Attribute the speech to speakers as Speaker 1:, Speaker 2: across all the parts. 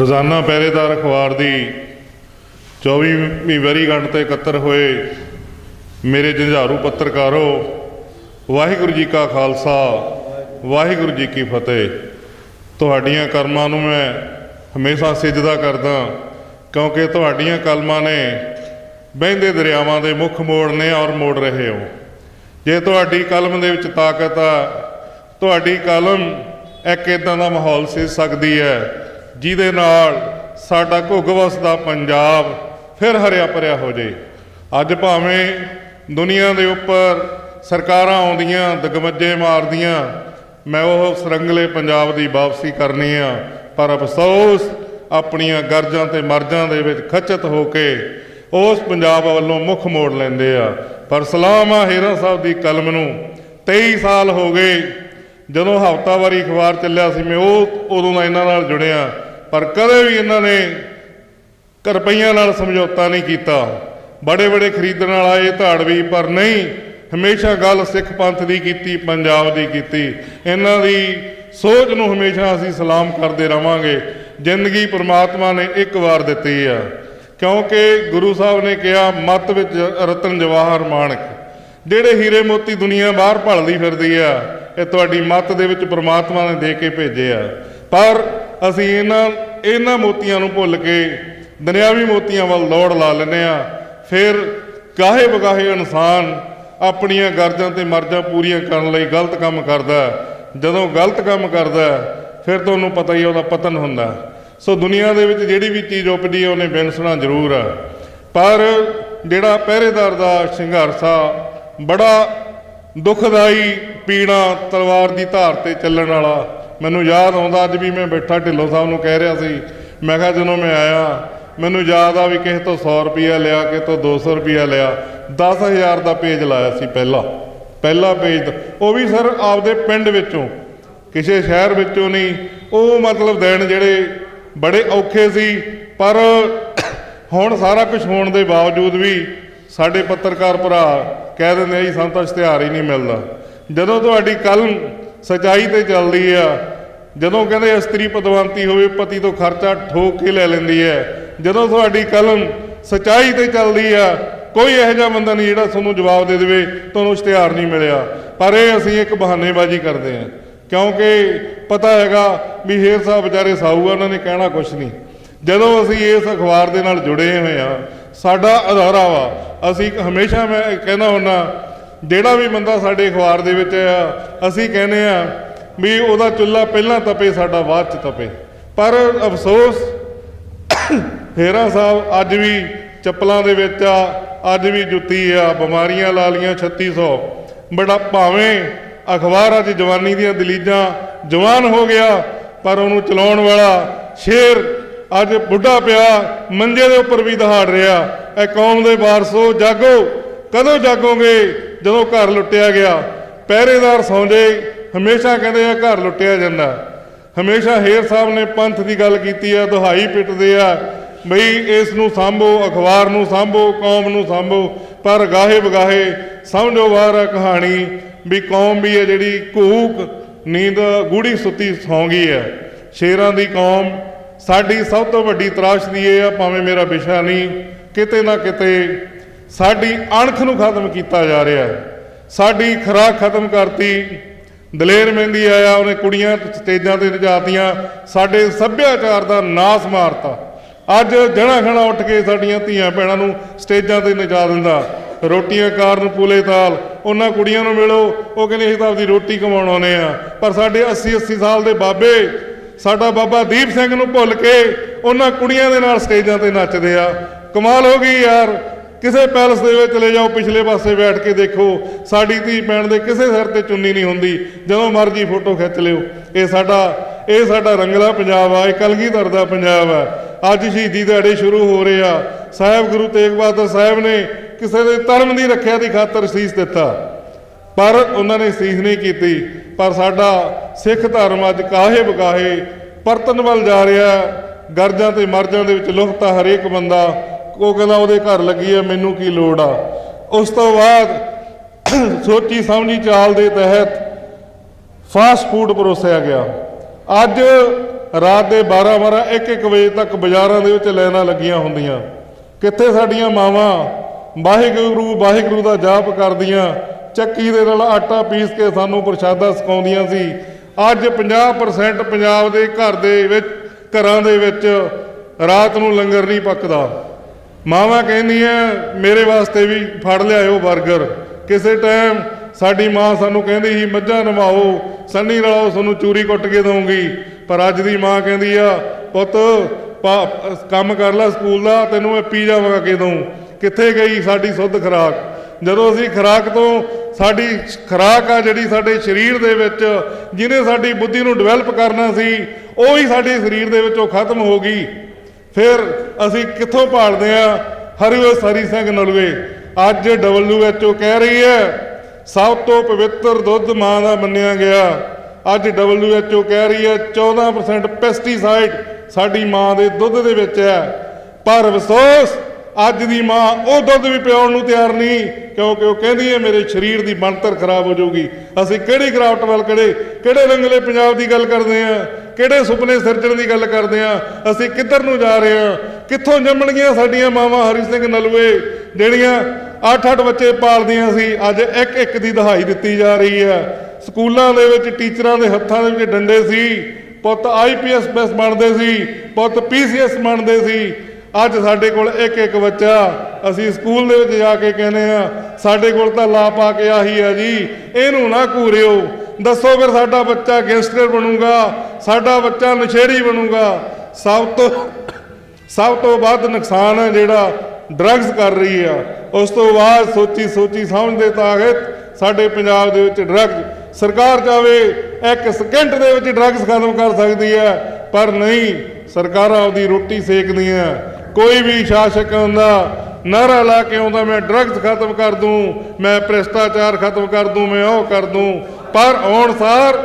Speaker 1: ਰੋਜ਼ਾਨਾ ਪਹਿਰੇਦਾਰ ਅਖਬਾਰ ਦੀ 24ਵੀਂ ਵਰੀ ਗੰਢ ਤੇ ਇਕੱਤਰ ਹੋਏ ਮੇਰੇ ਜੰਝਾਰੂ ਪੱਤਰਕਾਰੋ, ਵਾਹਿਗੁਰੂ ਜੀ ਕਾ ਖਾਲਸਾ, ਵਾਹਿਗੁਰੂ ਜੀ ਕੀ ਫਤਿਹ। ਤੁਹਾਡੀਆਂ ਕਰਮਾਂ ਨੂੰ ਮੈਂ ਹਮੇਸ਼ਾ ਸਿਜਦਾ ਕਰਦਾ ਕਿਉਂਕਿ ਤੁਹਾਡੀਆਂ ਕਲਮਾਂ ਨੇ ਬਹਿੰਦੇ ਦਰਿਆਵਾਂ ਦੇ ਮੁੱਖ ਮੋੜ ਨੇ ਔਰ ਮੋੜ ਰਹੇ ਹੋ। ਜੇ ਤੁਹਾਡੀ ਕਲਮ ਦੇ ਵਿੱਚ ਤਾਕਤ ਆ, ਤੁਹਾਡੀ ਕਲਮ ਇੱਕ ਇਦਾਂ ਦਾ ਮਾਹੌਲ ਸਿਰ ਸਕਦੀ ਹੈ ਜਿਹਦੇ ਨਾਲ ਸਾਡਾ ਘੁੱਗ ਵਸਦਾ ਪੰਜਾਬ ਫਿਰ ਹਰਿਆ ਭਰਿਆ ਹੋ ਜੇ। ਅੱਜ ਭਾਵੇਂ ਦੁਨੀਆ ਦੇ ਉੱਪਰ ਸਰਕਾਰਾਂ ਆਉਂਦੀਆਂ, ਦਗਮੱਜੇ ਮਾਰਦੀਆਂ, ਮੈਂ ਉਹ ਸਰੰਗਲੇ ਪੰਜਾਬ ਦੀ ਵਾਪਸੀ ਕਰਨੀ ਆ, ਪਰ ਅਫਸੋਸ ਆਪਣੀਆਂ ਗਰਜਾਂ ਤੇ ਮਰਜਾਂ ਦੇ ਵਿੱਚ ਖਚਤ ਹੋ ਕੇ ਉਸ ਪੰਜਾਬ ਵੱਲੋਂ ਮੁੱਖ ਮੋੜ ਲੈਂਦੇ ਆ। ਪਰ ਸਲਾਮ ਆ ਹੀਰਾ ਸਾਹਿਬ ਦੀ ਕਲਮ ਨੂੰ। 23 ਸਾਲ ਹੋ ਗਏ। ਜਦੋਂ ਹਫ਼ਤਾਵਾਰੀ ਅਖਬਾਰ ਚੱਲਿਆ ਸੀ, ਮੈਂ ਉਹ ਉਦੋਂ ਦਾ ਇਹਨਾਂ ਨਾਲ ਜੁੜਿਆ। ਪਰ ਕਦੇ ਵੀ ਇਹਨਾਂ ਨੇ ਰੁਪਈਆਂ ਨਾਲ ਸਮਝੌਤਾ ਨਹੀਂ ਕੀਤਾ। ਬੜੇ ਬੜੇ ਖਰੀਦਣ ਵਾਲਾ ਆਏ ਧਾੜਵੀ ਪਰ ਨਹੀਂ, ਹਮੇਸ਼ਾ ਗੱਲ ਸਿੱਖ ਪੰਥ ਦੀ ਕੀਤੀ, ਪੰਜਾਬ ਦੀ ਕੀਤੀ। ਇਹਨਾਂ ਦੀ ਸੋਚ ਨੂੰ ਹਮੇਸ਼ਾ ਅਸੀਂ ਸਲਾਮ ਕਰਦੇ ਰਵਾਂਗੇ। ਜ਼ਿੰਦਗੀ ਪ੍ਰਮਾਤਮਾ ਨੇ ਇੱਕ ਵਾਰ ਦਿੱਤੀ ਆ। ਕਿਉਂਕਿ ਗੁਰੂ ਸਾਹਿਬ ਨੇ ਕਿਹਾ, ਮਤ ਵਿੱਚ ਰਤਨ ਜਵਾਹਰ ਮਾਣਕ। ਜਿਹੜੇ ਹੀਰੇ ਮੋਤੀ ਦੁਨੀਆ ਬਾਹਰ ਭਲਦੀ ਫਿਰਦੀ ਆ, ਇਹ ਤੁਹਾਡੀ ਮਤ ਦੇ ਵਿੱਚ ਪ੍ਰਮਾਤਮਾ ਨੇ ਦੇ ਕੇ ਭੇਜੇ ਆ। ਪਰ ਅਸੀਂ ਇਹਨਾਂ ਇਹਨਾਂ ਮੋਤੀਆਂ ਨੂੰ ਭੁੱਲ ਕੇ ਦੁਨਿਆਵੀ ਮੋਤੀਆਂ ਵੱਲ ਦੌੜ ਲਾ ਲੈਂਦੇ ਆ ਫਿਰ ਕਾਹੇ ਬਗਾਹੇ ਇਨਸਾਨ ਆਪਣੀਆਂ ਗਰਜਾਂ ਤੇ ਮਰਜ਼ਾਂ ਪੂਰੀਆਂ ਕਰਨ ਲਈ ਗਲਤ ਕੰਮ ਕਰਦਾ ਜਦੋਂ ਗਲਤ ਕੰਮ ਕਰਦਾ ਫਿਰ ਤੁਹਾਨੂੰ ਪਤਾ ਹੀ ਉਹਦਾ ਪਤਨ ਹੁੰਦਾ ਸੋ ਦੁਨੀਆ ਦੇ ਵਿੱਚ ਜਿਹੜੀ ਵੀ ਚੀਜ਼ ਉਪਜੀ ਉਹਨੇ ਬਿਨਸਣਾ ਜ਼ਰੂਰ ਹੈ ਪਰ ਜਿਹੜਾ ਪਹਿਰੇਦਾਰ ਦਾ ਸੰਘਰਸ਼ ਆ, ਬੜਾ ਦੁਖਦਾਈ ਪੀਣਾ ਤਲਵਾਰ ਦੀ ਧਾਰ ਤੇ ਚੱਲਣ ਵਾਲਾ ਮੈਨੂੰ ਯਾਦ ਆਉਂਦਾ ਅੱਜ ਵੀ ਮੈਂ ਬੈਠਾ ਢਿੱਲੋਂ ਸਾਹਿਬ ਨੂੰ ਕਹਿ ਰਿਹਾ ਸੀ। ਮੈਂ ਕਿਹਾ ਜਦੋਂ ਮੈਂ ਆਇਆ, ਮੈਨੂੰ ਯਾਦ ਆ ਵੀ ਕਿਸੇ ਤੋਂ 100 ਰੁਪਿਆ ਲਿਆ, ਕਿਸੇ ਤੋਂ 200 ਰੁਪਿਆ ਲਿਆ। 10000 ਦਾ ਪੇਜ ਲਾਇਆ ਸੀ ਪਹਿਲਾ। ਪਹਿਲਾ ਪੇਜ। ਉਹ ਵੀ ਸਰ ਆਪਦੇ ਪਿੰਡ ਵਿੱਚੋਂ। ਕਿਸੇ ਸ਼ਹਿਰ ਵਿੱਚੋਂ ਨਹੀਂ। ਉਹ ਮਤਲਬ ਦੇਣ ਜਿਹੜੇ ਬੜੇ ਔਖੇ ਸੀ। ਪਰ ਹੁਣ ਸਾਰਾ ਕੁਝ ਹੋਣ ਦੇ ਬਾਵਜੂਦ ਵੀ ਸਾਡੇ ਪੱਤਰਕਾਰ ਭਰਾ ਕਹਿ ਦਿੰਦੇ ਆ ਜੀ ਸਾਨੂੰ ਤਾਂ ਇਸ਼ਤਿਹਾਰ ਹੀ ਨਹੀਂ ਮਿਲਦਾ। ਜਦੋਂ ਤੁਹਾਡੀ ਕਲਮ ਸਚਾਈ ਤੇ ਚੱਲਦੀ ਆ। ਜਦੋਂ ਕਹਿੰਦੇ ਇਸਤਰੀ ਪਦਵੰਤੀ ਹੋਵੇ, ਪਤੀ ਤੋਂ ਖਰਚਾ ਠੋਕ ਕੇ ਲੈ ਲੈਂਦੀ ਹੈ ਜਦੋਂ ਤੁਹਾਡੀ ਕਲਮ ਸਚਾਈ ਤੇ ਚੱਲਦੀ ਆ, ਕੋਈ ਇਹੋ ਜਿਹਾ ਬੰਦਾ ਨਹੀਂ ਜਿਹੜਾ ਤੁਹਾਨੂੰ ਜਵਾਬ ਦੇ ਦੇਵੇ, ਤੁਹਾਨੂੰ ਇਸ਼ਤਿਹਾਰ ਨਹੀਂ ਮਿਲਿਆ। ਪਰ ਇਹ ਅਸੀਂ ਇੱਕ ਬਹਾਨੇਬਾਜ਼ੀ ਕਰਦੇ ਹਾਂ ਕਿਉਂਕਿ ਪਤਾ ਹੈਗਾ ਵੀ ਹੇਰ ਸਾਹਿਬ ਵਿਚਾਰੇ ਸਾਊ ਆ, ਉਹਨਾਂ ਨੇ ਕਹਿਣਾ ਕੁਝ ਨਹੀਂ। ਜਦੋਂ ਅਸੀਂ ਇਸ ਅਖਬਾਰ ਦੇ ਨਾਲ ਜੁੜੇ ਹੋਏ ਆ, ਸਾਡਾ ਅਧਾਰਾ ਵਾ। ਅਸੀਂ ਹਮੇਸ਼ਾ ਮੈਂ ਕਹਿੰਦਾ ਹੁੰਦਾ ਜਿਹੜਾ ਵੀ ਬੰਦਾ ਸਾਡੇ ਅਖਬਾਰ ਦੇ ਵਿੱਚ ਆ, ਅਸੀਂ ਕਹਿੰਦੇ ਆ ਵੀ ਉਹਦਾ ਚੁੱਲ੍ਹਾ ਪਹਿਲਾਂ ਤਪੇ, ਸਾਡਾ ਬਾਅਦ ਚ ਤਪੇ। ਪਰ ਅਫਸੋਸ, ਹੇਰਾ ਸਾਹਿਬ ਅੱਜ ਵੀ ਚੱਪਲਾਂ ਦੇ ਵਿੱਚ ਆ, ਅੱਜ ਵੀ ਜੁੱਤੀ ਆ, ਬਿਮਾਰੀਆਂ ਲਾ ਲੀਆਂ 3600 ਬੜਾ ਭਾਵੇਂ ਅਖਬਾਰ ਅੱਜ ਜਵਾਨੀ ਦੀਆਂ ਦਲੀਜਾਂ ਜਵਾਨ ਹੋ ਗਿਆ, ਪਰ ਉਹਨੂੰ ਚਲਾਉਣ ਵਾਲਾ ਸ਼ੇਰ ਅੱਜ ਬੁੱਢਾ ਪਿਆ, ਮੰਜੇ ਦੇ ਉੱਪਰ ਵੀ ਦਹਾੜ ਰਿਹਾ। ਇਹ ਕੌਮ ਦੇ ਵਾਰਸੋ, ਜਾਗੋ। ਕਦੋਂ ਜਾਗੋਗੇ? ਜਦੋਂ ਘਰ ਲੁੱਟਿਆ ਗਿਆ। ਪਹਿਰੇਦਾਰ ਸੌਂਦੇ, ਹਮੇਸ਼ਾ ਕਹਿੰਦੇ ਆ, ਘਰ ਲੁੱਟਿਆ ਜਾਂਦਾ। ਹਮੇਸ਼ਾ ਹੇਰ ਸਾਹਿਬ ਨੇ ਪੰਥ ਦੀ ਗੱਲ ਕੀਤੀ ਆ, ਦੁਹਾਈ ਪਿੱਟਦੇ ਆ, ਬਈ ਇਸ ਨੂੰ ਸਾਂਭੋ, ਅਖਬਾਰ ਨੂੰ ਸਾਂਭੋ, ਕੌਮ ਨੂੰ ਸਾਂਭੋ। ਪਰ ਗਾਹੇ ਬਗਾਹੇ ਸਮਝੋ ਵਾਰ ਆ ਕਹਾਣੀ ਵੀ ਕੌਮ ਵੀ ਹੈ ਜਿਹੜੀ ਘੂਕ, ਨੀਂਦ ਗੂੜੀ ਸੁੱਤੀ ਸੌਂ ਗਈ ਹੈ ਸ਼ੇਰਾਂ ਦੀ ਕੌਮ, ਸਾਡੀ ਸਭ ਤੋਂ ਵੱਡੀ ਤਰਾਸ਼ ਦੀ ਇਹ ਆ, ਭਾਵੇਂ ਮੇਰਾ ਵਿਸ਼ਾ ਨਹੀਂ, ਕਿਤੇ ਨਾ ਕਿਤੇ ਸਾਡੀ ਅਣਖ ਨੂੰ ਖਤਮ ਕੀਤਾ ਜਾ ਰਿਹਾ ਸਾਡੀ ਖੁਰਾਕ ਖਤਮ ਕਰਤੀ। ਦਲੇਰ ਮਹਿੰਦੀ ਆਇਆ, ਉਹਨੇ ਕੁੜੀਆਂ ਸਟੇਜਾਂ ਤੇ ਨਚਾਤੀਆਂ ਸਾਡੇ ਸੱਭਿਆਚਾਰ ਦਾ ਨਾਸ ਮਾਰਤਾ। ਅੱਜ ਜਣਾ ਖਣਾ ਉੱਠ ਕੇ ਸਾਡੀਆਂ ਧੀਆਂ ਭੈਣਾਂ ਨੂੰ ਸਟੇਜਾਂ ਤੇ ਨਚਾ ਦਿੰਦਾ। ਰੋਟੀਆਂ ਕਾਰਨ ਪੂਲੇ ਤਾਲ। ਉਹਨਾਂ ਕੁੜੀਆਂ ਨੂੰ ਮਿਲੋ। ਉਹ ਕਹਿੰਦੇ, ਅਸੀਂ ਤਾਂ ਆਪਦੀ ਰੋਟੀ ਕਮਾਉਣ ਆਉਨੇ ਆ ਪਰ ਸਾਡੇ 80 80 ਸਾਲ ਦੇ ਬਾਬੇ, ਸਾਡਾ ਬਾਬਾ ਦੀਪ ਸਿੰਘ ਨੂੰ ਭੁੱਲ ਕੇ ਉਹਨਾਂ ਕੁੜੀਆਂ ਦੇ ਨਾਲ ਸਟੇਜਾਂ ਤੇ ਨੱਚਦੇ ਆ। ਕਮਾਲ ਹੋ ਗਈ ਯਾਰ। ਕਿਸੇ ਪੈਲਸ ਦੇ ਵਿੱਚ ਚਲੇ ਜਾਓ, ਪਿਛਲੇ ਪਾਸੇ ਬੈਠ ਕੇ ਦੇਖੋ। ਸਾਡੀ ਧੀ ਭੈਣ ਦੇ ਕਿਸੇ ਸਿਰ ਤੇ ਚੁੰਨੀ ਨਹੀਂ ਹੁੰਦੀ। ਜਦੋਂ ਮਰਜ਼ੀ ਫੋਟੋ ਖਿੱਚ ਲਿਓ। ਇਹ ਸਾਡਾ ਇਹ ਸਾਡਾ ਰੰਗਲਾ ਪੰਜਾਬ ਆ, ਇਹ ਕਲਗੀਧਰ ਦਾ ਪੰਜਾਬ ਆ। ਅੱਜ ਸ਼ਹੀਦੀ ਦਿਹਾੜੇ ਸ਼ੁਰੂ ਹੋ ਰਹੇ ਆ। ਸਾਹਿਬ ਗੁਰੂ ਤੇਗ ਬਹਾਦਰ ਸਾਹਿਬ ਨੇ ਕਿਸੇ ਦੇ ਧਰਮ ਦੀ ਰੱਖਿਆ ਦੀ ਖਾਤਰ ਸੀਸ ਦਿੱਤਾ। ਪਰ ਉਹਨਾਂ ਨੇ ਸੀਸ ਨਹੀਂ ਕੀਤੀ। ਪਰ ਸਾਡਾ ਸਿੱਖ ਧਰਮ ਅੱਜ ਕਾਹੇ ਬਕਾਹੇ ਪਰਤਨ ਵੱਲ ਜਾ ਰਿਹਾ। ਗਰਜਾਂ ਤੇ ਮਰਜਾਂ ਦੇ ਵਿੱਚ ਲੁਕਤਾ ਹਰੇਕ ਬੰਦਾ। ਉਹ ਕਹਿੰਦਾ ਉਹਦੇ ਘਰ ਲੱਗੀ ਹੈ ਮੈਨੂੰ ਕੀ ਲੋੜ ਆ? ਉਸ ਤੋਂ ਬਾਅਦ ਸੋਚੀ ਸਮਝੀ ਚਾਲ ਦੇ ਤਹਿਤ ਫਾਸਟ ਫੂਡ ਪਰੋਸਿਆ ਗਿਆ। ਅੱਜ ਰਾਤ ਦੇ 12 12 1 1 ਵਜੇ ਤੱਕ ਬਾਜ਼ਾਰਾਂ ਦੇ ਵਿੱਚ ਲਾਈਨਾਂ ਲੱਗੀਆਂ ਹੁੰਦੀਆਂ। ਕਿੱਥੇ ਸਾਡੀਆਂ ਮਾਵਾਂ ਵਾਹਿਗੁਰੂ ਵਾਹਿਗੁਰੂ ਦਾ ਜਾਪ ਕਰਦੀਆਂ, ਚੱਕੀ ਦੇ ਨਾਲ ਆਟਾ ਪੀਸ ਕੇ ਸਾਨੂੰ ਪ੍ਰਸ਼ਾਦਾ ਸਿਖਾਉਂਦੀਆਂ ਸੀ। ਅੱਜ 50% ਪੰਜਾਬ ਦੇ ਘਰ ਦੇ ਵਿੱਚ, ਘਰਾਂ ਦੇ ਵਿੱਚ ਰਾਤ ਨੂੰ ਲੰਗਰ ਨਹੀਂ ਪੱਕਦਾ। ਮਾਵਾਂ ਕਹਿੰਦੀਆਂ, ਮੇਰੇ ਵਾਸਤੇ ਵੀ ਫੜ ਲਿਆਇਓ 버ਗਰ ਕਿਸੇ ਟਾਈਮ ਸਾਡੀ ਮਾਂ ਸਾਨੂੰ ਕਹਿੰਦੀ ਸੀ, ਮੱਝਾਂ ਨਵਾਓ, ਸੰਨੀ ਰਲਾਓ ਸਾਨੂੰ ਚੂਰੀ ਕੁੱਟ ਕੇ ਦਊਂਗੀ। ਪਰ ਅੱਜ ਦੀ ਮਾਂ ਕਹਿੰਦੀ ਆ, ਪੁੱਤ, ਪਾ- ਕੰਮ ਕਰ ਲੈ ਸਕੂਲ ਦਾ, ਤੈਨੂੰ ਮੈਂ ਪੀਜ਼ਾ ਮੰਗਾ ਕੇ ਦਊਂ। ਕਿੱਥੇ ਗਈ ਸਾਡੀ ਸੁੱਧ ਖੁਰਾਕ? ਜਦੋਂ ਅਸੀਂ ਖੁਰਾਕ ਤੋਂ, ਸਾਡੀ ਖੁਰਾਕ ਆ ਜਿਹੜੀ ਸਾਡੇ ਸਰੀਰ ਦੇ ਵਿੱਚ, ਜਿਹਨੇ ਸਾਡੀ ਬੁੱਧੀ ਨੂੰ ਡਿਵੈਲਪ ਕਰਨਾ ਸੀ, ਉਹ ਹੀ ਸਾਡੇ ਸਰੀਰ ਦੇ ਵਿੱਚੋਂ ਖਤਮ ਹੋ ਗਈ। ਫਿਰ ਅਸੀਂ ਕਿੱਥੋਂ ਭਾਲਦੇ ਆ ਹਰਿਓ ਹਰੀ ਸਿੰਘ ਨਲਵੇ ਅੱਜ WHO ਕਹਿ ਰਹੀ ਹੈ, ਸਭ ਤੋਂ ਪਵਿੱਤਰ ਦੁੱਧ ਮਾਂ ਦਾ ਮੰਨਿਆ ਗਿਆ। ਅੱਜ WHO ਕਹਿ ਰਹੀ ਹੈ 14% ਪੈਸਟੀਸਾਈਡ ਸਾਡੀ ਮਾਂ ਦੇ ਦੁੱਧ ਦੇ ਵਿੱਚ ਹੈ। ਪਰ ਅਫਸੋਸ ਅੱਜ ਦੀ ਮਾਂ ਉਹ ਦੁੱਧ ਵੀ ਪਿਆਉਣ ਨੂੰ ਤਿਆਰ ਨਹੀਂ, ਕਿਉਂਕਿ ਉਹ ਕਹਿੰਦੀ ਹੈ, ਮੇਰੇ ਸਰੀਰ ਦੀ ਬਣਤਰ ਖਰਾਬ ਹੋ ਜਾਊਗੀ। ਅਸੀਂ ਕਿਹੜੀ ਗਰਾਫਟ ਵੱਲ ਕਿਹੜੇ ਕਿਹੜੇ ਰੰਗਲੇ ਪੰਜਾਬ ਦੀ ਗੱਲ ਕਰਦੇ ਆ ਕਿਹੜੇ ਸੁਪਨੇ ਸਿਰਜਣ ਦੀ ਗੱਲ ਕਰਦੇ ਆ ਅਸੀਂ ਕਿੱਧਰ ਨੂੰ ਜਾ ਰਹੇ ਆ ਕਿੱਥੋਂ ਜੰਮਣਗੀਆਂ ਸਾਡੀਆਂ ਮਾਵਾਂ ਹਰੀ ਸਿੰਘ ਨਲਵੇ ਜਿਹੜੀਆਂ ਅੱਠ ਅੱਠ ਬੱਚੇ ਪਾਲਦੀਆਂ ਸੀ, ਅੱਜ ਇੱਕ ਇੱਕ ਦੀ ਦਹਾਈ ਦਿੱਤੀ ਜਾ ਰਹੀ ਆ ਸਕੂਲਾਂ ਦੇ ਵਿੱਚ ਟੀਚਰਾਂ ਦੇ ਹੱਥਾਂ ਦੇ ਵਿੱਚ ਡੰਡੇ ਸੀ, ਪੁੱਤ ਆਈਪੀਐਸ ਬੈਸ ਬਣਦੇ ਸੀ, ਪੁੱਤ ਪੀਸੀਐਸ ਬਣਦੇ ਸੀ ਅੱਜ ਸਾਡੇ ਕੋਲ ਇੱਕ ਇੱਕ ਬੱਚਾ, ਅਸੀਂ ਸਕੂਲ ਦੇ ਵਿੱਚ ਜਾ ਕੇ ਕਹਿੰਦੇ ਆ ਸਾਡੇ ਕੋਲ ਤਾਂ ਲਾ ਪਾ ਕੇ ਆਹੀ ਆ ਜੀ, ਇਹਨੂੰ ਨਾ ਘੂਰਿਓ। ਦੱਸੋ ਫਿਰ ਸਾਡਾ ਬੱਚਾ ਗੈਂਗਸਟਰ ਬਣੂਗਾ, ਸਾਡਾ ਬੱਚਾ ਨਸ਼ੇੜੀ ਬਣੂਗਾ। ਸਭ ਤੋਂ ਸਭ ਤੋਂ ਵੱਧ ਨੁਕਸਾਨ ਹੈ ਜਿਹੜਾ ਡਰੱਗਸ ਕਰ ਰਹੀ ਆ, ਉਸ ਤੋਂ ਬਾਅਦ ਸੋਚੀ ਸੋਚੀ ਸਮਝਦੇ ਤਾਕਤ ਸਾਡੇ ਪੰਜਾਬ ਦੇ ਵਿੱਚ ਡਰੱਗਸ ਸਰਕਾਰ ਚਾਵੇ ਇੱਕ ਸਕਿੰਟ ਦੇ ਵਿੱਚ ਡਰੱਗਸ ਖਤਮ ਕਰ ਸਕਦੀ ਹੈ, ਪਰ ਨਹੀਂ, ਸਰਕਾਰਾਂ ਆਪਦੀ ਰੋਟੀ ਸੇਕਦੀਆਂ। ਕੋਈ ਵੀ ਸ਼ਾਸਕ ਆਉਂਦਾ ਨਾਰਾ ਲਾ ਕੇ ਆਉਂਦਾ, ਮੈਂ ਡਰੱਗਸ ਖਤਮ ਕਰ ਦੂੰ, ਮੈਂ ਭ੍ਰਿਸ਼ਟਾਚਾਰ ਖਤਮ ਕਰ ਦੂੰ, ਮੈਂ ਉਹ ਕਰ ਦੂੰ। ਪਰ ਆਉਣ ਸਾਰ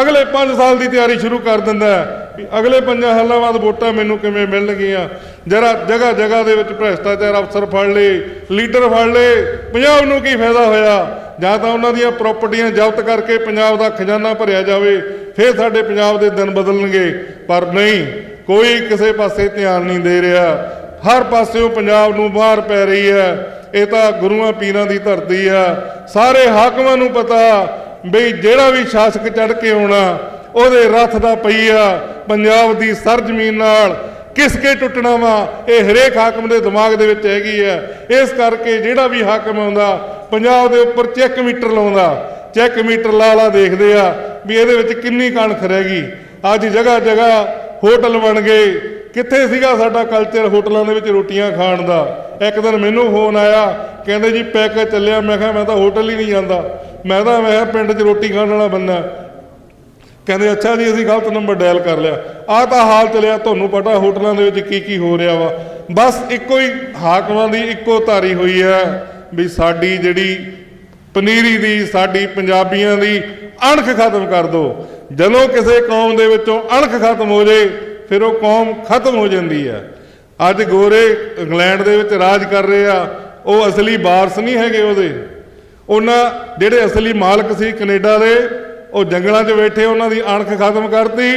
Speaker 1: ਅਗਲੇ 5 ਸਾਲ ਦੀ ਤਿਆਰੀ ਸ਼ੁਰੂ ਕਰ ਦਿੰਦਾ ਵੀ ਅਗਲੇ 5 ਸਾਲਾਂ ਬਾਅਦ ਵੋਟਾਂ ਮੈਨੂੰ ਕਿਵੇਂ ਮਿਲਣਗੀਆਂ? ਜਰਾ ਜਗ੍ਹਾ ਜਗ੍ਹਾ ਦੇ ਵਿੱਚ ਭ੍ਰਿਸ਼ਟਾਚਾਰ ਅਫਸਰ ਫੜ ਲਏ, ਲੀਡਰ ਫੜ ਲਏ, ਪੰਜਾਬ ਨੂੰ ਕੀ ਫਾਇਦਾ ਹੋਇਆ? ਜਾਂ ਤਾਂ ਉਹਨਾਂ ਦੀਆਂ ਪ੍ਰਾਪਰਟੀਆਂ ਜ਼ਬਤ ਕਰਕੇ ਪੰਜਾਬ ਦਾ ਖਜ਼ਾਨਾ ਭਰਿਆ ਜਾਵੇ, ਫਿਰ ਸਾਡੇ ਪੰਜਾਬ ਦੇ ਦਿਨ ਬਦਲਣਗੇ। ਪਰ ਨਹੀਂ ਕੋਈ ਕਿਸੇ ਪਾਸੇ ਧਿਆਨ ਨਹੀਂ ਦੇ ਰਿਹਾ। ਹਰ ਪਾਸਿਓਂ ਪੰਜਾਬ ਨੂੰ ਬਾਹਰ ਪੈ ਰਹੀ ਹੈ। ਇਹ ਤਾਂ ਗੁਰੂਆਂ ਪੀਰਾਂ ਦੀ ਧਰਤੀ ਆ ਸਾਰੇ ਹਾਕਮਾਂ ਨੂੰ ਪਤਾ ਬਈ ਜਿਹੜਾ ਵੀ ਸ਼ਾਸਕ ਚੜ ਕੇ ਆਉਣਾ, ਉਹਦੇ ਰੱਥ ਦਾ ਪਈਆ ਪੰਜਾਬ ਦੀ ਸਰਜ਼ਮੀਨ ਨਾਲ ਕਿਸ ਕੇ ਟੁੱਟਣਾ ਵਾ, ਇਹ ਹਰੇਕ ਹਾਕਮ ਦੇ ਦਿਮਾਗ ਦੇ ਵਿੱਚ ਹੈਗੀ ਹੈ। ਇਸ ਕਰਕੇ ਜਿਹੜਾ ਵੀ ਹਾਕਮ ਆਉਂਦਾ, ਪੰਜਾਬ ਦੇ ਉੱਪਰ ਚੈੱਕ ਮੀਟਰ ਲਾਉਂਦਾ। ਚੈੱਕ ਮੀਟਰ ਲਾ ਲਾ ਦੇਖਦੇ ਆ ਵੀ ਇਹਦੇ ਵਿੱਚ ਕਿੰਨੀ ਕਣਕ ਰਹਿ ਗਈ। ਅੱਜ ਜਗ੍ਹਾ ਜਗ੍ਹਾ ਹੋਟਲ ਬਣ ਗਏ। ਕਿੱਥੇ ਸੀਗਾ ਸਾਡਾ ਕਲਚਰ ਹੋਟਲਾਂ ਦੇ ਵਿੱਚ ਰੋਟੀਆਂ ਖਾਣ ਦਾ? ਇੱਕ ਦਿਨ ਮੈਨੂੰ ਫੋਨ ਆਇਆ, ਕਹਿੰਦੇ ਜੀ ਪੈਕੇਜ ਚੱਲਿਆ। ਮੈਂ ਕਿਹਾ, ਮੈਂ ਤਾਂ ਹੋਟਲ ਹੀ ਨਹੀਂ ਜਾਂਦਾ। ਮੈਂ ਤਾਂ, ਮੈਂ ਕਿਹਾ, ਪਿੰਡ 'ਚ ਰੋਟੀ ਖਾਣ ਵਾਲਾ ਬੰਦਾ ਕਹਿੰਦੇ, ਅੱਛਾ ਜੀ, ਅਸੀਂ ਗਲਤ ਨੰਬਰ ਡਾਇਲ ਕਰ ਲਿਆ। ਆਹ ਤਾਂ ਹਾਲ ਚੱਲਿਆ। ਤੁਹਾਨੂੰ ਪਤਾ ਹੋਟਲਾਂ ਦੇ ਵਿੱਚ ਕੀ ਕੀ ਹੋ ਰਿਹਾ ਵਾ। ਬਸ ਇੱਕੋ ਹੀ ਹਾਕਮਾਂ ਦੀ ਇੱਕੋ ਧਾਰੀ ਹੋਈ ਹੈ ਵੀ ਸਾਡੀ ਜਿਹੜੀ ਪਨੀਰੀ ਦੀ, ਸਾਡੀ ਪੰਜਾਬੀਆਂ ਦੀ ਅਣਖ ਖਤਮ ਕਰ ਦਿਓ। ਜਦੋਂ ਕਿਸੇ ਕੌਮ ਦੇ ਵਿੱਚੋਂ ਅਣਖ ਖਤਮ ਹੋ ਜੇ, ਫਿਰ ਉਹ ਕੌਮ ਖਤਮ ਹੋ ਜਾਂਦੀ ਹੈ ਅੱਜ ਗੋਰੇ ਇੰਗਲੈਂਡ ਦੇ ਵਿੱਚ ਰਾਜ ਕਰ ਰਹੇ ਆ, ਉਹ ਅਸਲੀ ਵਾਰਸ ਨਹੀਂ ਹੈਗੇ ਉਹਦੇ। ਉਹਨਾਂ ਜਿਹੜੇ ਅਸਲੀ ਮਾਲਕ ਸੀ ਕੈਨੇਡਾ ਦੇ, ਉਹ ਜੰਗਲਾਂ 'ਚ ਬੈਠੇ, ਉਹਨਾਂ ਦੀ ਅਣਖ ਖਤਮ ਕਰਤੀ,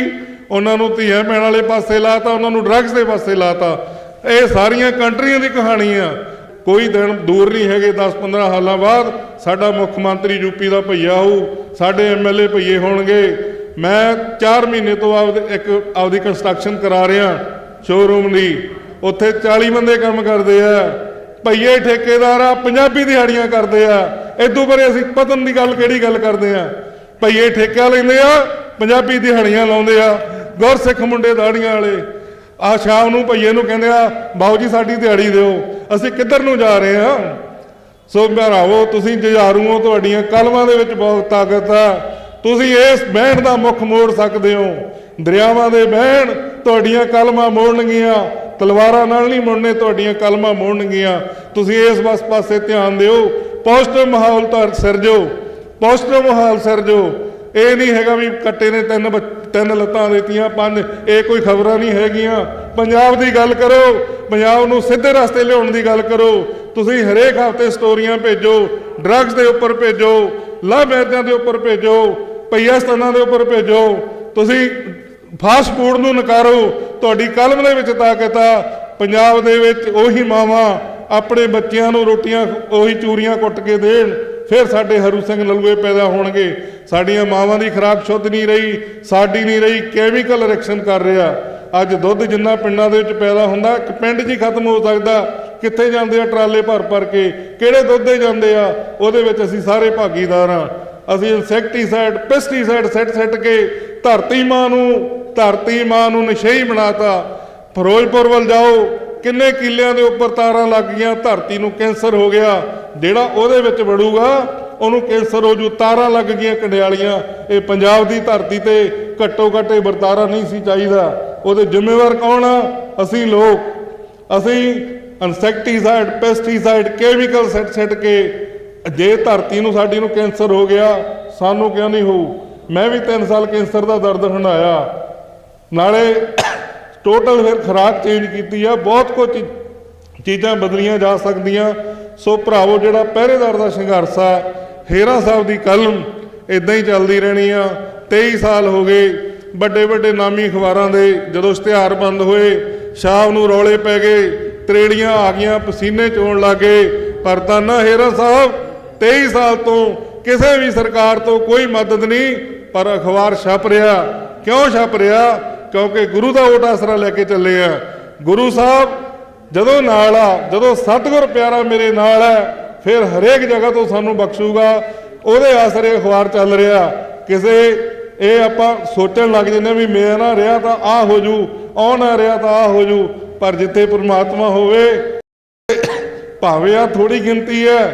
Speaker 1: ਉਹਨਾਂ ਨੂੰ ਧੀਆਂ ਭੈਣਾਂ ਵਾਲੇ ਪਾਸੇ ਲਾਤਾ, ਉਹਨਾਂ ਨੂੰ ਡਰੱਗਸ ਦੇ ਪਾਸੇ ਲਾਤਾ। ਇਹ ਸਾਰੀਆਂ ਕੰਟਰੀਆਂ ਦੀ ਕਹਾਣੀ ਆ। ਕੋਈ ਦਿਨ ਦੂਰ ਨਹੀਂ ਹੈਗੇ 10-15 ਸਾਲਾਂ ਬਾਅਦ ਸਾਡਾ ਮੁੱਖ ਮੰਤਰੀ ਯੂਪੀ ਦਾ ਭਈਆ ਹੋਊ, ਸਾਡੇ ਐਮਐਲਏ ਭਈਏ ਹੋਣਗੇ ਮੈਂ 4 ਮਹੀਨੇ ਤੋਂ ਆਪਦੇ ਇੱਕ ਆਪਦੀ ਕੰਸਟਰਕਸ਼ਨ ਕਰਾ ਰਿਹਾ ਸ਼ੋਰੂਮ ਦੀ ਉੱਥੇ 40 ਬੰਦੇ ਕੰਮ ਕਰਦੇ ਆ। ਭਈਏ ਠੇਕੇਦਾਰ ਆ, ਪੰਜਾਬੀ ਦਿਹਾੜੀਆਂ ਕਰਦੇ ਆ। ਇਦੋਂ ਬਰੇ ਅਸੀਂ ਪਤਨ ਦੀ ਗੱਲ ਕਿਹੜੀ ਗੱਲ ਕਰਦੇ ਆ? ਭਈਏ ਠੇਕਾ ਲੈਂਦੇ ਆ, ਪੰਜਾਬੀ ਦਿਹਾੜੀਆਂ ਲਾਉਂਦੇ ਆ। ਗੁਰਸਿੱਖ ਮੁੰਡੇ ਦਾੜੀਆਂ ਵਾਲੇ। ਆ ਸ਼ਾਮ ਨੂੰ ਭਈਏ ਨੂੰ ਕਹਿੰਦੇ ਆ, ਬਾਊ ਜੀ ਸਾਡੀ ਦਿਹਾੜੀ ਦਿਓ। ਅਸੀਂ ਕਿੱਧਰ ਨੂੰ ਜਾ ਰਹੇ ਆ? ਸੋ ਭਰਾਵੋ, ਤੁਸੀਂ ਜੁਝਾਰੂ ਹੋ ਤੁਹਾਡੀਆਂ ਕਲਮਾਂ ਦੇ ਵਿੱਚ ਬਹੁਤ ਤਾਕਤ ਆ। ਤੁਸੀਂ ਇਸ ਬਹਿਣ ਦਾ ਮੁੱਖ ਮੋੜ ਸਕਦੇ ਹੋ। ਦਰਿਆਵਾਂ ਦੇ ਬਹਿਣ ਤੁਹਾਡੀਆਂ ਕਲਮਾਂ ਮੋੜਨਗੀਆਂ। ਤਲਵਾਰਾਂ ਨਾਲ ਨਹੀਂ ਮੁੜਨੇ, ਤੁਹਾਡੀਆਂ ਕਲਮਾਂ ਮੋੜਨਗੀਆਂ। ਤੁਸੀਂ ਇਸ ਬਸ ਪਾਸੇ ਧਿਆਨ ਦਿਓ। ਪੋਜ਼ਿਟਿਵ ਮਾਹੌਲ ਤਾਂ ਸਿਰਜੋ ਪੋਜ਼ਿਟਿਵ ਮਾਹੌਲ ਸਿਰਜੋ ਇਹ ਨਹੀਂ ਹੈਗਾ ਵੀ ਕੱਟੇ ਨੇ ਤਿੰਨ ਬੱਚ- ਤਿੰਨ ਲੱਤਾਂ ਦਿੱਤੀਆਂ, ਪੰਜ, ਇਹ ਕੋਈ ਖਬਰਾਂ ਨਹੀਂ ਹੈਗੀਆਂ। ਪੰਜਾਬ ਦੀ ਗੱਲ ਕਰੋ। ਪੰਜਾਬ ਨੂੰ ਸਿੱਧੇ ਰਸਤੇ ਲਿਆਉਣ ਦੀ ਗੱਲ ਕਰੋ। ਤੁਸੀਂ ਹਰੇਕ ਹਫ਼ਤੇ ਸਟੋਰੀਆਂ ਭੇਜੋ। ਡਰੱਗਸ ਦੇ ਉੱਪਰ ਭੇਜੋ। ਲਵ ਮੈਰਿਜਾਂ ਦੇ ਉੱਪਰ ਭੇਜੋ ਪਈਆ ਸਥਾਨਾਂ ਦੇ ਉੱਪਰ ਭੇਜੋ। ਤੁਸੀਂ ਫਾਸਟ ਫੂਡ ਨੂੰ ਨਕਾਰੋ, ਤੁਹਾਡੀ ਕਲਮ ਦੇ ਵਿੱਚ ਤਾਕਤ ਆ। ਪੰਜਾਬ ਦੇ ਵਿੱਚ ਉਹੀ ਮਾਵਾਂ ਆਪਣੇ ਬੱਚਿਆਂ ਨੂੰ ਰੋਟੀਆਂ, ਉਹੀ ਚੂਰੀਆਂ ਕੁੱਟ ਕੇ ਦੇਣ, ਫਿਰ ਸਾਡੇ ਹਰੂ ਸਿੰਘ ਲਲੂਏ ਪੈਦਾ ਹੋਣਗੇ। ਸਾਡੀਆਂ ਮਾਵਾਂ ਦੀ ਖੁਰਾਕ ਸ਼ੁੱਧ ਨਹੀਂ ਰਹੀ, ਸਾਡੀ ਨਹੀਂ ਰਹੀ ਕੈਮੀਕਲ ਰਿਐਕਸ਼ਨ ਕਰ ਰਿਹਾ। ਅੱਜ ਦੁੱਧ ਜਿੰਨਾ ਪਿੰਡਾਂ ਦੇ ਵਿੱਚ ਪੈਦਾ ਹੁੰਦਾ, ਇੱਕ ਪਿੰਡ 'ਚ ਹੀ ਖਤਮ ਹੋ ਸਕਦਾ। ਕਿੱਥੇ ਜਾਂਦੇ ਆ ਟਰਾਲੇ ਭਰ ਭਰ ਕੇ? ਕਿਹੜੇ ਦੁੱਧ ਦੇ ਜਾਂਦੇ ਆ? ਉਹਦੇ ਵਿੱਚ ਅਸੀਂ ਸਾਰੇ ਭਾਗੀਦਾਰ ਆ। ਅਸੀਂ ਇਨਸੈਕਟੀਸਾਈਡ, ਪੈਸਟੀਸਾਈਡ ਸੱਟ ਸੱਟ ਕੇ ਧਰਤੀ ਮਾਂ ਨੂੰ, ਧਰਤੀ ਮਾਂ ਨੂੰ ਨਸ਼ਈ ਬਣਾਤਾ। ਫਿਰੋਜ਼ਪੁਰ ਵੱਲ ਜਾਓ। ਕਿੰਨੇ ਕਿੱਲਿਆਂ ਦੇ ਉੱਪਰ ਤਾਰਾਂ ਲੱਗ ਗਈਆਂ? ਧਰਤੀ ਨੂੰ ਕੈਂਸਰ ਹੋ ਗਿਆ। ਜਿਹੜਾ ਉਹਦੇ ਵਿੱਚ ਵੜੂਗਾ, ਉਹਨੂੰ ਕੈਂਸਰ ਹੋ ਜੂ। ਤਾਰਾਂ ਲੱਗ ਗਈਆਂ ਕੰਡਿਆਲੀਆਂ। ਇਹ ਪੰਜਾਬ ਦੀ ਧਰਤੀ ਤੇ ਘੱਟੋ ਘੱਟ ਇਹ ਵਰਤਾਰਾ ਨਹੀਂ ਸੀ ਚਾਹੀਦਾ। ਉਹਦੇ ਜ਼ਿੰਮੇਵਾਰ ਕੌਣ ਆ? ਅਸੀਂ ਲੋਕ। ਅਸੀਂ ਇਨਸੈਕਟੀਸਾਈਡ, ਪੈਸਟੀਸਾਈਡ ਕੈਮੀਕਲ ਸੱਟ ਸੱਟ ਕੇ ਜੇ ਧਰਤੀ ਨੂੰ ਸਾਡੀ ਨੂੰ ਕੈਂਸਰ ਹੋ ਗਿਆ, ਸਾਨੂੰ ਕਿਉਂ ਨਹੀਂ ਹੋਊ? ਮੈਂ ਵੀ 3 ਸਾਲ ਕੈਂਸਰ ਦਾ ਦਰਦ ਹੰਡਾਇਆ ਨਾਲੇ ਟੋਟਲ ਫਿਰ ਖੁਰਾਕ ਚੇਂਜ ਕੀਤੀ ਆ, ਬਹੁਤ ਕੁਝ ਚੀਜ਼ਾਂ ਬਦਲੀਆਂ ਜਾ ਸਕਦੀਆਂ। ਸੋ ਭਰਾਵੋ, ਜਿਹੜਾ ਪਹਿਰੇਦਾਰ ਦਾ ਸੰਘਰਸ਼ ਆ, ਹੇਰਾ ਸਾਹਿਬ ਦੀ ਕਲਮ ਇਦਾਂ ਹੀ ਚੱਲਦੀ ਰਹਿਣੀ ਆ। 23 ਸਾਲ ਹੋ ਗਏ ਵੱਡੇ ਵੱਡੇ ਨਾਮੀ ਅਖਬਾਰਾਂ ਦੇ ਜਦੋਂ ਇਸ਼ਤਿਹਾਰ ਬੰਦ ਹੋਏ, ਸ਼ਾਮ ਨੂੰ ਰੌਲੇ ਪੈ ਗਏ। ਤਰੇੜੀਆਂ ਆ ਗਈਆਂ, ਪਸੀਨੇ ਚੋਣ ਲੱਗੇ। ਪਰ ਤਾਨਾ ਹੇਰਾ ਸਾਹਿਬ 23 ਸਾਲ ਤੋਂ ਕਿਸੇ ਵੀ ਸਰਕਾਰ ਤੋਂ ਕੋਈ ਮਦਦ ਨਹੀਂ, ਪਰ ਅਖਬਾਰ ਛਪ ਰਿਹਾ। ਕਿਉਂ ਛਪ ਰਿਹਾ? ਕਿਉਂਕਿ ਗੁਰੂ ਦਾ ਓਟ ਆਸਰਾ ਲੈ ਕੇ ਚੱਲੇ ਆ। ਗੁਰੂ ਸਾਹਿਬ, ਜਦੋਂ ਨਾਲ ਆ, ਜਦੋਂ ਸਤਿਗੁਰ ਪਿਆਰਾ ਮੇਰੇ ਨਾਲ ਹੈ, ਫਿਰ ਹਰੇਕ ਜਗ੍ਹਾ ਤੋਂ ਸਾਨੂੰ ਬਖਸ਼ੂਗਾ। ਉਹਦੇ ਆਸਰੇ ਅਖਬਾਰ ਚੱਲ ਰਿਹਾ। ਕਿਸੇ, ਇਹ ਆਪਾਂ ਸੋਚਣ ਲੱਗ ਜੰਨੇ ਵੀ ਮੈਂ ਨਾ ਰਿਹਾ ਤਾਂ ਆ ਹੋ ਜੂ ਉਹ ਨਾ ਰਿਹਾ ਤਾਂ ਆ ਹੋ ਜੂ। ਪਰ ਜਿੱਥੇ ਪ੍ਰਮਾਤਮਾ ਹੋਵੇ, ਭਾਵੇਂ ਆ ਥੋੜੀ ਗਿਣਤੀ ਹੈ,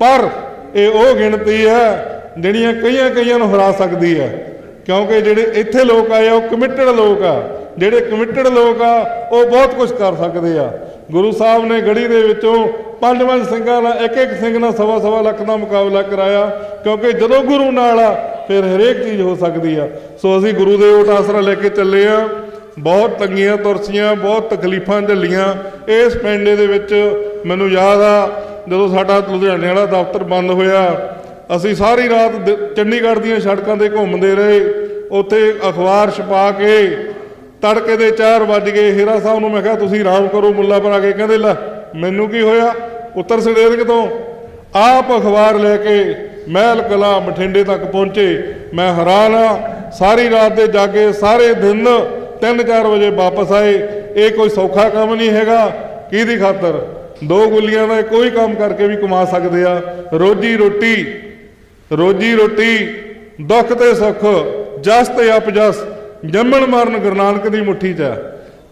Speaker 1: ਪਰ ਇਹ ਉਹ ਗਿਣਤੀ ਹੈ ਜਿਹੜੀਆਂ ਕਈਆਂ ਕਈਆਂ ਨੂੰ ਹਰਾ ਸਕਦੀ ਹੈ। ਕਿਉਂਕਿ ਜਿਹੜੇ ਇੱਥੇ ਲੋਕ ਆਏ ਆ, ਉਹ ਕਮਿਟਡ ਲੋਕ ਆ। ਜਿਹੜੇ ਕਮਿਟਡ ਲੋਕ ਆ, ਉਹ ਬਹੁਤ ਕੁਝ ਕਰ ਸਕਦੇ ਆ। ਗੁਰੂ ਸਾਹਿਬ ਨੇ ਗੜੀ ਦੇ ਵਿੱਚੋਂ ਪੰਜ ਪੰਜ ਸਿੰਘਾਂ ਨਾਲ, ਇੱਕ ਇੱਕ ਸਿੰਘ ਨਾਲ ਸਵਾ ਸਵਾ ਲੱਖ ਦਾ ਮੁਕਾਬਲਾ ਕਰਾਇਆ। ਕਿਉਂਕਿ ਜਦੋਂ ਗੁਰੂ ਨਾਲ ਆ, ਫਿਰ ਹਰੇਕ ਚੀਜ਼ ਹੋ ਸਕਦੀ ਆ। ਸੋ ਅਸੀਂ ਗੁਰੂ ਦੇ ਓਟ ਆਸਰਾ ਲੈ ਕੇ ਚੱਲੇ ਆ। ਬਹੁਤ ਤੰਗੀਆਂ ਤੁਰਸੀਆਂ, ਬਹੁਤ ਤਕਲੀਫਾਂ ਝੱਲੀਆਂ। ਇਸ ਪਿੰਡੇ ਦੇ ਵਿੱਚ ਮੈਨੂੰ ਯਾਦ ਆ, ਜਦੋਂ ਸਾਡਾ ਲੁਧਿਆਣੇ ਵਾਲਾ ਦਫ਼ਤਰ ਬੰਦ ਹੋਇਆ, ਅਸੀਂ ਸਾਰੀ ਰਾਤ ਚੰਡੀਗੜ੍ਹ ਦੀਆਂ ਸੜਕਾਂ ਤੇ ਘੁੰਮਦੇ ਰਹੇ। ਉੱਥੇ ਅਖਬਾਰ ਛਪਾ ਕੇ ਤੜਕੇ ਦੇ 4 ਵੱਜ ਗਏ। ਹੀਰਾ ਸਾਹਿਬ ਨੂੰ ਮੈਂ ਕਿਹਾ, ਤੁਸੀਂ ਆਰਾਮ ਕਰੋ ਮੁੱਲਾਪੁਰ ਆ ਕੇ। ਕਹਿੰਦੇ, ਲੈ, ਮੈਨੂੰ ਕੀ ਹੋਇਆ? ਉੱਤਰ ਸੜੇਰ ਕਿਤੋਂ? ਆਪ ਅਖਬਾਰ ਲੈ ਕੇ ਮਹਿਲ ਕਲਾ ਬਠਿੰਡੇ ਤੱਕ ਪਹੁੰਚੇ। ਮੈਂ ਹੈਰਾਨ ਆ, ਸਾਰੀ ਰਾਤ ਦੇ ਜਾਗੇ, ਸਾਰੇ ਦਿਨ 3-4 ਵਜੇ ਵਾਪਸ ਆਏ। ਇਹ ਕੋਈ ਸੌਖਾ ਕੰਮ ਨਹੀਂ ਹੈਗਾ। ਕਿਹਦੀ ਖਾਤਰ? ਦੋ ਗੁੱਲੀਆਂ ਦਾ ਕੋਈ ਕੰਮ ਕਰਕੇ ਵੀ ਕਮਾ ਸਕਦੇ ਆ। ਰੋਜੀ ਰੋਟੀ ਰੋਜੀ ਰੋਟੀ, ਦੁੱਖ ਤੇ ਸੁੱਖ, ਜਸ ਤੇ ਅਪਜਸ, ਜੰਮਣ ਮਰਨ ਗੁਰੂ ਨਾਨਕ ਦੀ ਮੁੱਠੀ 'ਚ ਆ।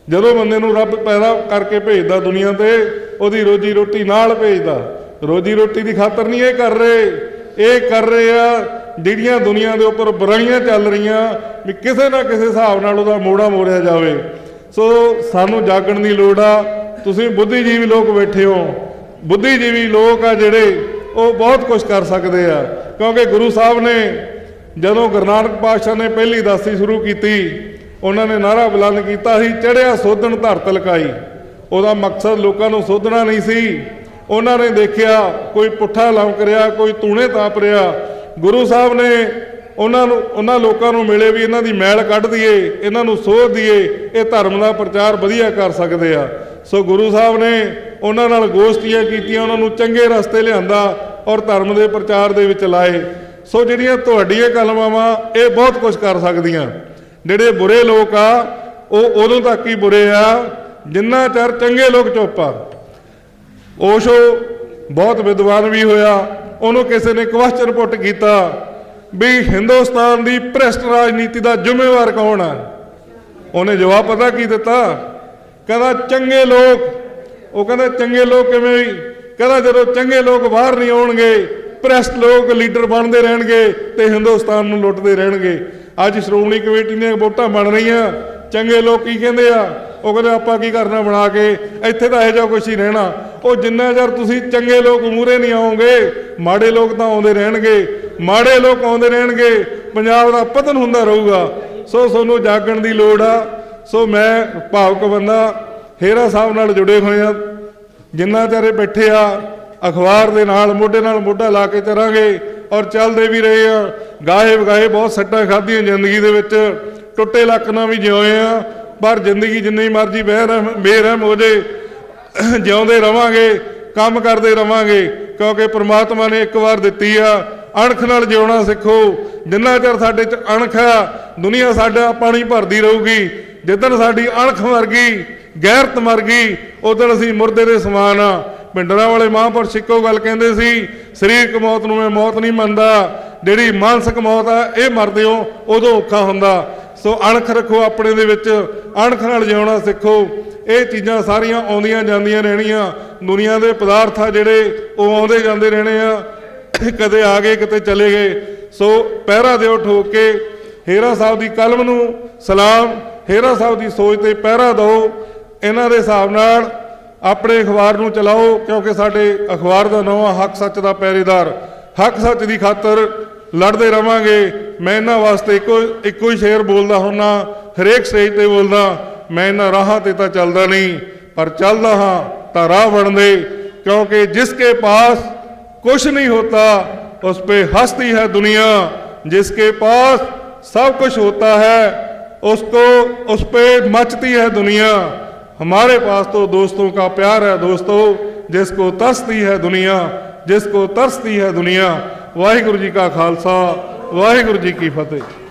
Speaker 1: ਜਦੋਂ ਬੰਦੇ ਨੂੰ ਰੱਬ ਪੈਦਾ ਕਰਕੇ ਭੇਜਦਾ ਦੁਨੀਆ ਤੇ, ਉਹਦੀ ਰੋਜੀ ਰੋਟੀ ਨਾਲ ਭੇਜਦਾ। ਰੋਜੀ ਰੋਟੀ ਦੀ ਖਾਤਰ ਨਹੀਂ ਇਹ ਕਰ ਰਹੇ। ਇਹ ਕਰ ਰਹੇ ਆ ਜਿਹੜੀਆਂ ਦੁਨੀਆ ਦੇ ਉੱਪਰ ਬੁਰਾਈਆਂ ਚੱਲ ਰਹੀਆਂ, ਵੀ ਕਿਸੇ ਨਾ ਕਿਸੇ ਹਿਸਾਬ ਨਾਲ ਉਹਦਾ ਮੋੜਾ ਮੋੜਿਆ ਜਾਵੇ। ਸੋ ਸਾਨੂੰ ਜਾਗਣ ਦੀ ਲੋੜ ਆ। ਤੁਸੀਂ ਬੁੱਧੀਜੀਵੀ ਲੋਕ ਬੈਠੇ ਹੋ। ਬੁੱਧੀਜੀਵੀ ਲੋਕ ਆ ਜਿਹੜੇ ਉਹ ਬਹੁਤ ਕੁਝ ਕਰ ਸਕਦੇ ਆ। ਕਿਉਂਕਿ ਗੁਰੂ ਸਾਹਿਬ ਨੇ ਜਦੋਂ ਗੁਰੂ ਨਾਨਕ ਪਾਤਸ਼ਾਹ ਨੇ ਪਹਿਲੀ ਦਾਸੀ ਸ਼ੁਰੂ ਕੀਤੀ, ਉਹਨਾਂ ਨੇ ਨਾਰਾ ਬੁਲੰਦ ਕੀਤਾ ਸੀ ਚੜਿਆ ਸੋਧਣ ਧਰਤ ਲਕਾਈ। ਉਹਦਾ ਮਕਸਦ ਲੋਕਾਂ ਨੂੰ ਸੋਧਣਾ ਨਹੀਂ ਸੀ। ਉਹਨਾਂ ਨੇ ਦੇਖਿਆ ਕੋਈ ਪੁੱਠਾ ਲੰਕ ਰਿਹਾ, ਕੋਈ ਤੂਣੇ ਤਾਪ ਰਿਹਾ। ਗੁਰੂ ਸਾਹਿਬ ਨੇ ਉਹਨਾਂ ਨੂੰ, ਉਹਨਾਂ ਲੋਕਾਂ ਨੂੰ ਮਿਲੇ ਵੀ ਇਹਨਾਂ ਦੀ ਮੈਲ ਕੱਢ ਦਈਏ, ਇਹਨਾਂ ਨੂੰ ਸੋਧ ਦਈਏ, ਇਹ ਧਰਮ ਦਾ ਪ੍ਰਚਾਰ ਵਧੀਆ ਕਰ ਸਕਦੇ ਆ। ਸੋ ਗੁਰੂ ਸਾਹਿਬ ਨੇ ਉਹਨਾਂ ਨਾਲ ਗੋਸ਼ਟੀਆਂ ਕੀਤੀਆਂ, ਉਹਨਾਂ ਨੂੰ ਚੰਗੇ ਰਸਤੇ ਲਿਆਂਦਾ ਔਰ ਧਰਮ ਦੇ ਪ੍ਰਚਾਰ ਦੇ ਵਿੱਚ ਲਾਏ। ਸੋ ਜਿਹੜੀਆਂ ਤੁਹਾਡੀਆਂ ਕਲਮਾਵਾਂ ਇਹ ਬਹੁਤ ਕੁਝ ਕਰ ਸਕਦੀਆਂ। ਜਿਹੜੇ ਬੁਰੇ ਲੋਕ ਆ, ਉਹ ਉਦੋਂ ਤੱਕ ਹੀ ਬੁਰੇ ਆ, ਜਿੰਨਾ ਚਿਰ ਚੰਗੇ ਲੋਕ ਚੁੱਪ ਆ। ਓਸ਼ੋ, ਬਹੁਤ ਵਿਦਵਾਨ ਵੀ ਹੋਇਆ। ਉਹਨੂੰ ਕਿਸੇ ਨੇ ਕੁਐਸਚਨ ਪੁੱਟ ਕੀਤਾ ਵੀ ਹਿੰਦੁਸਤਾਨ ਦੀ ਭ੍ਰਿਸ਼ਟ ਰਾਜਨੀਤੀ ਦਾ ਜ਼ਿੰਮੇਵਾਰ ਕੌਣ ਹੈ ਉਹਨੇ ਜਵਾਬ ਪਤਾ ਕੀ ਦਿੱਤਾ? ਕਹਿੰਦਾ, ਚੰਗੇ ਲੋਕ। ਉਹ ਕਹਿੰਦਾ, ਚੰਗੇ ਲੋਕ ਕਿਵੇਂ? ਵੀ ਕਹਿੰਦਾ, ਜਦੋਂ ਚੰਗੇ ਲੋਕ ਬਾਹਰ ਨਹੀਂ ਆਉਣਗੇ, ਭ੍ਰਿਸ਼ਟ ਲੋਕ ਲੀਡਰ ਬਣਦੇ ਰਹਿਣਗੇ ਤੇ ਹਿੰਦੁਸਤਾਨ ਨੂੰ ਲੁੱਟਦੇ ਰਹਿਣਗੇ। ਅੱਜ ਸ਼੍ਰੋਮਣੀ ਕਮੇਟੀ ਦੀਆਂ ਵੋਟਾਂ ਬਣ ਰਹੀਆਂ। ਚੰਗੇ ਲੋਕ ਕੀ ਕਹਿੰਦੇ ਆ? ਉਹ ਕਹਿੰਦੇ, ਆਪਾਂ ਕੀ ਕਰਨਾ ਬਣਾ ਕੇ? ਇੱਥੇ ਤਾਂ ਇਹੋ ਜਿਹਾ ਕੁਛ ਹੀ ਰਹਿਣਾ। ਉਹ ਜਿੰਨਾ ਚਿਰ ਤੁਸੀਂ ਚੰਗੇ ਲੋਕ ਮੂਰੇ ਨਹੀਂ ਆਉਂਗੇ ਮਾੜੇ ਲੋਕ ਤਾਂ ਆਉਂਦੇ ਰਹਿਣਗੇ। ਮਾੜੇ ਲੋਕ ਆਉਂਦੇ ਰਹਿਣਗੇ, ਪੰਜਾਬ ਦਾ ਪਤਨ ਹੁੰਦਾ ਰਹੂਗਾ। ਸੋ ਤੁਹਾਨੂੰ ਜਾਗਣ ਦੀ ਲੋੜ ਆ। ਸੋ ਮੈਂ ਭਾਵਕ ਬੰਦਾ, ਹੇਰਾ ਸਾਹਿਬ ਨਾਲ ਜੁੜੇ ਹੋਏ ਆ। ਜਿੰਨਾ ਚਿਰ ਬੈਠੇ ਆ, ਅਖਬਾਰ ਦੇ ਨਾਲ, ਮੋਢੇ ਨਾਲ ਮੋਢਾ ਲਾ ਕੇ ਚੱਲਾਂਗੇ ਔਰ ਚੱਲਦੇ ਵੀ ਰਹੇ ਆ। ਗਾਏ ਵਗਾਏ ਬਹੁਤ ਸੱਟਾਂ ਖਾਧੀਆਂ ਜ਼ਿੰਦਗੀ ਦੇ ਵਿੱਚ। ਟੁੱਟੇ ਲੱਕ ਨਾਲ ਵੀ ਜਿਉਏ ਆ। ਪਰ ਜ਼ਿੰਦਗੀ ਜਿੰਨੀ ਮਰਜ਼ੀ ਬਹਿ ਰਹਿਮ ਬੇਰਹਿਮ ਹੋ ਜੇ ਜਿਉਂਦੇ ਰਵਾਂਗੇ, ਕੰਮ ਕਰਦੇ ਰਵਾਂਗੇ, ਕਿਉਂਕਿ ਪ੍ਰਮਾਤਮਾ ਨੇ ਇੱਕ ਵਾਰ ਦਿੱਤੀ ਆ, ਅਣਖ ਨਾਲ ਜਿਉਣਾ ਸਿੱਖੋ। ਜਿੰਨਾ ਚਿਰ ਸਾਡੇ ਚ ਅਣਖ ਆ, ਦੁਨੀਆ ਸਾਡਾ ਪਾਣੀ ਭਰਦੀ ਰਹੂਗੀ। ਜਿੱਦਣ ਸਾਡੀ ਅਣਖ ਮਰ ਗਈ, ਗੈਰਤ ਮਰ ਗਈ, ਉਦੋਂ ਅਸੀਂ ਮੁਰਦੇ ਦੇ ਸਮਾਨ ਆ। ਪਿੰਡਰਾਂ ਵਾਲੇ ਮਹਾਂਪੁਰਸ਼ ਇੱਕੋ ਗੱਲ ਕਹਿੰਦੇ ਸੀ, ਸਰੀਰਕ ਮੌਤ ਨੂੰ ਮੈਂ ਮੌਤ ਨਹੀਂ ਮੰਨਦਾ। ਜਿਹੜੀ ਮਾਨਸਿਕ ਮੌਤ ਆ, ਇਹ ਮਰਦੇ ਹੋ ਉਦੋਂ ਔਖਾ ਹੁੰਦਾ। ਸੋ ਅਣਖ ਰੱਖੋ ਆਪਣੇ ਦੇ ਵਿੱਚ, ਅਣਖ ਨਾਲ ਜਿਉਣਾ ਸਿੱਖੋ। ਇਹ ਚੀਜ਼ਾਂ ਸਾਰੀਆਂ ਆਉਂਦੀਆਂ ਜਾਂਦੀਆਂ ਰਹਿਣੀਆਂ। ਦੁਨੀਆ ਦੇ ਪਦਾਰਥ ਆ ਜਿਹੜੇ, ਉਹ ਆਉਂਦੇ ਜਾਂਦੇ ਰਹਿਣੇ ਆ। ਕਦੇ ਆ ਗਏ ਕਿਤੇ ਚਲੇ ਗਏ। ਸੋ ਪਹਿਰਾ ਦਿਓ ਠੋਕ ਕੇ, ਹੇਰਾ ਸਾਹਿਬ ਦੀ ਕਲਮ ਨੂੰ ਸਲਾਮ, ਹੇਰਾ ਸਾਹਿਬ ਦੀ ਸੋਚ ਤੇ ਪਹਿਰਾ ਦਿਓ। ਇਹਨਾਂ ਦੇ ਹਿਸਾਬ ਨਾਲ ਆਪਣੇ ਅਖਬਾਰ ਨੂੰ ਚਲਾਓ, ਕਿਉਂਕਿ ਸਾਡੇ ਅਖਬਾਰ ਦਾ ਨਾਮ ਆ ਹੱਕ ਸੱਚ ਦਾ ਪਹਿਰੇਦਾਰ। ਹੱਕ ਸੱਚ ਦੀ ਖਾਤਰ ਲੜਦੇ ਰਵਾਂਗੇ। ਮੈਂ ਇਹਨਾਂ ਵਾਸਤੇ ਇੱਕੋ ਇੱਕੋ ਹੀ ਸ਼ੇਰ ਬੋਲਦਾ ਹੁੰਨਾ ਹਰੇਕ ਸਟੇਜ ਤੇ ਬੋਲਦਾ। ਮੈਂ ਇਹਨਾਂ ਰਾਹਾਂ ਤੇ ਤਾਂ ਚੱਲਦਾ ਨਹੀਂ ਪਰ ਚੱਲਦਾ ਹਾਂ ਤਾਂ ਰਾਹ ਬਣਦੇ ਕਿਉਂਕਿ ਜਿਸ ਕੇ ਪਾਸ कुछ नहीं होता उस पे हंसती है दुनिया जिसके पास सब कुछ होता है उसको उस पे मचती है दुनिया हमारे पास तो दोस्तों का प्यार है दोस्तों जिसको तरसती है दुनिया जिसको तरसती है दुनिया वाहिगुरु जी का खालसा वाहिगुरु जी की फतेह